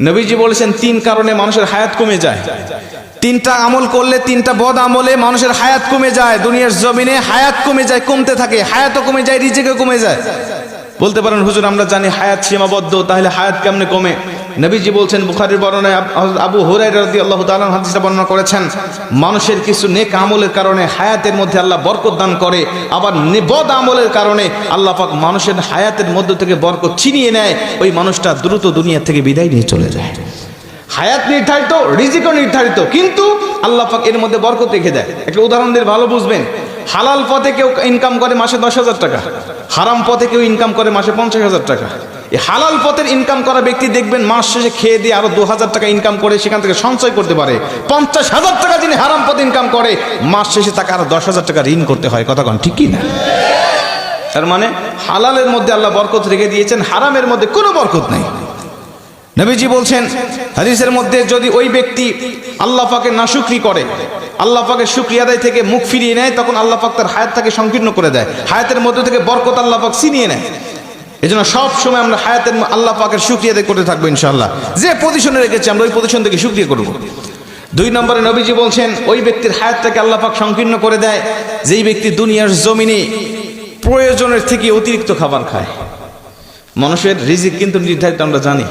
নবীজি বলেছেন, তিন কারণে মানুষের হায়াত কমে যায়। তিনটা আমল করলে তিনটা বদ আমলে মানুষের হায়াত কমে যায়, দুনিয়ার জমিনে হায়াত কমে যায়, কমতে থাকে, হায়াতও কমে যায় রিজেকে কমে যায়। বলতে পারেন, হুজুর, আমরা জানি হায়াত সীমাবদ্ধ, তাহলে হায়াত কেমনে কমে? নবীজি বলছেন, বুখারীর বর্ণনায় আব- আবু হুরায়রা রাদিয়াল্লাহু তাআলা হাদিসটা বর্ণনা করেছেন, মানুষের কিছু নেক আমলের কারণে হায়াতের মধ্যে আল্লাহ বরকত দান করে, আবার নে- বদ আমলের কারণে আল্লাহ পাক মানুষের হায়াতের মধ্য থেকে বরকত ছিনিয়ে নেয়, ওই মানুষটা দ্রুত দুনিয়া থেকে বিদায় নিয়ে চলে যায়। হায়াত নির্ধারিত, রিজিকও নির্ধারিত, কিন্তু আল্লাহ পাক এর মধ্যে বরকত রেখে দেয়। একটা উদাহরণ দিয়ে ভালো বুঝবেন, হালাল পথে কেউ ইনকাম করে মাসে দশ হাজার টাকা, হারাম পথে কেউ ইনকাম করে মাসে পঞ্চাশ হাজার টাকা এই হালাল পথের ইনকাম করা ব্যক্তি দেখবেন মাস শেষে খেয়ে দিয়ে আরও দু হাজার টাকা ইনকাম করে সেখান থেকে সঞ্চয় করতে পারে। পঞ্চাশ হাজার টাকা যিনি হারাম পথে ইনকাম করে, মাস শেষে তাকে আরও দশ হাজার টাকা ঋণ করতে হয়। কথা কন, ঠিক কি না? তার মানে হালালের মধ্যে আল্লাহ বরকত রেখে দিয়েছেন, হারামের মধ্যে কোনো বরকত নেই। নবীজি বলছেন, হাদিসের মধ্যে যদি ওই ব্যক্তি আল্লাহ পাকে নাশুকরি করে, আল্লাহ পাকের শুক্রিয়া থেকে মুখ ফিরিয়ে নেয়, তখন আল্লাহ পাক তার হায়াতটাকে সংকীর্ণ করে দেয়। হায়াতের মধ্যে থেকে বরকত আল্লাহ পাক ছিনিয়ে নেয়। এই সব সময় আমরা হায়াতের আল্লাহ পাকের শুক্রিয়া আদায় করতে থাকব ইনশাআল্লাহ। যে পজিশনে রেখেছি, আমরা ওই পজিশন থেকে শুক্রিয়া করব। দুই নম্বরে নবীজি বলছেন, ওই ব্যক্তির হায়াতটাকে আল্লাহ পাক সংকীর্ণ করে দেয়, যেই ব্যক্তি দুনিয়ার জমিনে প্রয়োজনের থেকে অতিরিক্ত খাবার খায়। মানুষের রিজিক কিন্তু নির্ধারিত আমরা জানি।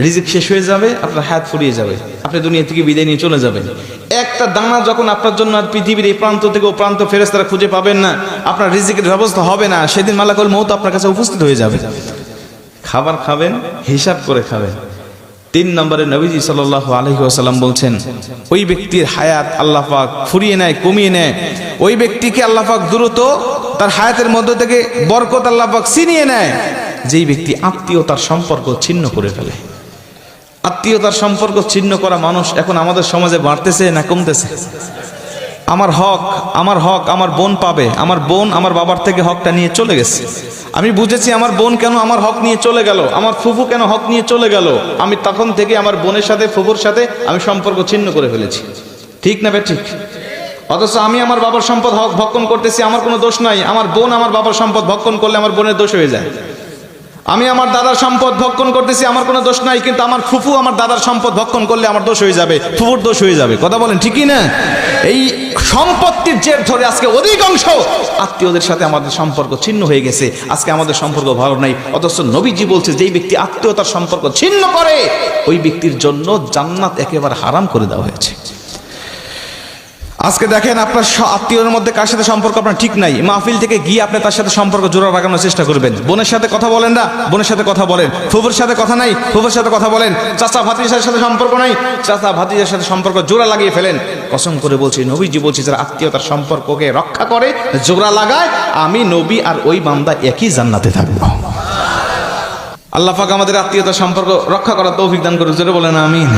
রিজিক শেষ হয়ে যাবে, আপনার হায়াত ফুরিয়ে যাবে। আপনি দুনিয়া থেকে বিদায় নিয়ে চলে যাবেন। একটা দানা যখন আপনার জন্য আর পৃথিবীর এই প্রান্ত থেকে ও প্রান্ত ফেরেস্তারা খুঁজে পাবেন না, আপনার রিজিকের ব্যবস্থা হবে না। সেদিন মালাকুল মৌত আপনার কাছে উপস্থিত হয়ে যাবে। খাবার খাবেন, হিসাব করে খাবেন। তিন নম্বরে নবীজি সাল আলহি বলছেন, ওই ব্যক্তির হায়াত আল্লাহ পাক ফুরিয়ে নেয়, কমিয়ে নেয়। ওই ব্যক্তিকে আল্লাহ পাক দ্রুত তার হায়াতের মধ্য থেকে বরকত আল্লাহ পাক ছিনিয়ে নেয়। যেই ব্যক্তি আত্মীয়তার সম্পর্ক ছিন্ন করে ফেলে। আত্মীয়তার সম্পর্ক ছিন্ন করা মানুষ এখন আমাদের সমাজে বাড়তেছে না কমতেছে? আমার হক আমার হক আমার বোন পাবে, আমার বোন আমার বাবার থেকে হকটা নিয়ে চলে গেছে। আমি বুঝেছি আমার বোন কেন আমার হক নিয়ে চলে গেল, আমার ফুফু কেন হক নিয়ে চলে গেল? আমি তখন থেকে আমার বোনের সাথে, ফুফুর সাথে আমি সম্পর্ক ছিন্ন করে ফেলেছি। ঠিক না ঠিক? অথচ আমি আমার বাবার সম্পদ হক ভক্ষণ করতেছি, আমার কোনো দোষ নাই। আমার বোন আমার বাবার সম্পদ ভক্ষণ করলে আমার বোনের দোষ হয়ে যায়। আমি আমার দাদার সম্পদ ভক্ষণ করতেছি, আমার কোনো দোষ নাই, কিন্তু আমার ফুফু আমার দাদার সম্পদ ভক্ষণ করলে আমার দোষ হয়ে যাবে, ফুফুর দোষ হয়ে যাবে, কথা বলেন ঠিকই না? এই সম্পত্তির জের ধরে আজকে অধিকাংশ আত্মীয়দের সাথে আমাদের সম্পর্ক ছিন্ন হয়ে গেছে, আজকে আমাদের সম্পর্ক ভালো নাই, অথচ নবীজি বলছে, যেই ব্যক্তি আত্মীয়তার সম্পর্ক ছিন্ন করে, ওই ব্যক্তির জন্য জান্নাত একেবারে হারাম করে দেওয়া হয়েছে। আজকে দেখেন আপনার আত্মীয়র মধ্যে কার সাথে সম্পর্ক আপনার ঠিক নাই। মাহফিল থেকে গিয়ে আপনি তার সাথে সম্পর্ক জোড়া লাগানোর চেষ্টা করবেন। বোনের সাথে কথা বলেন না, বোনের সাথে কথা বলেন। ফুফুর সাথে কথা নাই, ফুফুর সাথে কথা বলেন। চাচা ভাতিজার সাথে সম্পর্ক নাই, চাচা ভাতিজার সাথে সম্পর্ক জোড়া লাগিয়ে ফেলেন। কসম করে বলছি, নবীজি বলছি, যারা আত্মীয়তার সম্পর্ককে রক্ষা করে, জোড়া লাগায়, আমি নবী আর ওই বান্দা একই জান্নাতে থাকব। আল্লাহ আমাদের আত্মীয়তার সম্পর্ক রক্ষা করার তৌফিক দান করে জোরে বলেন আমিন।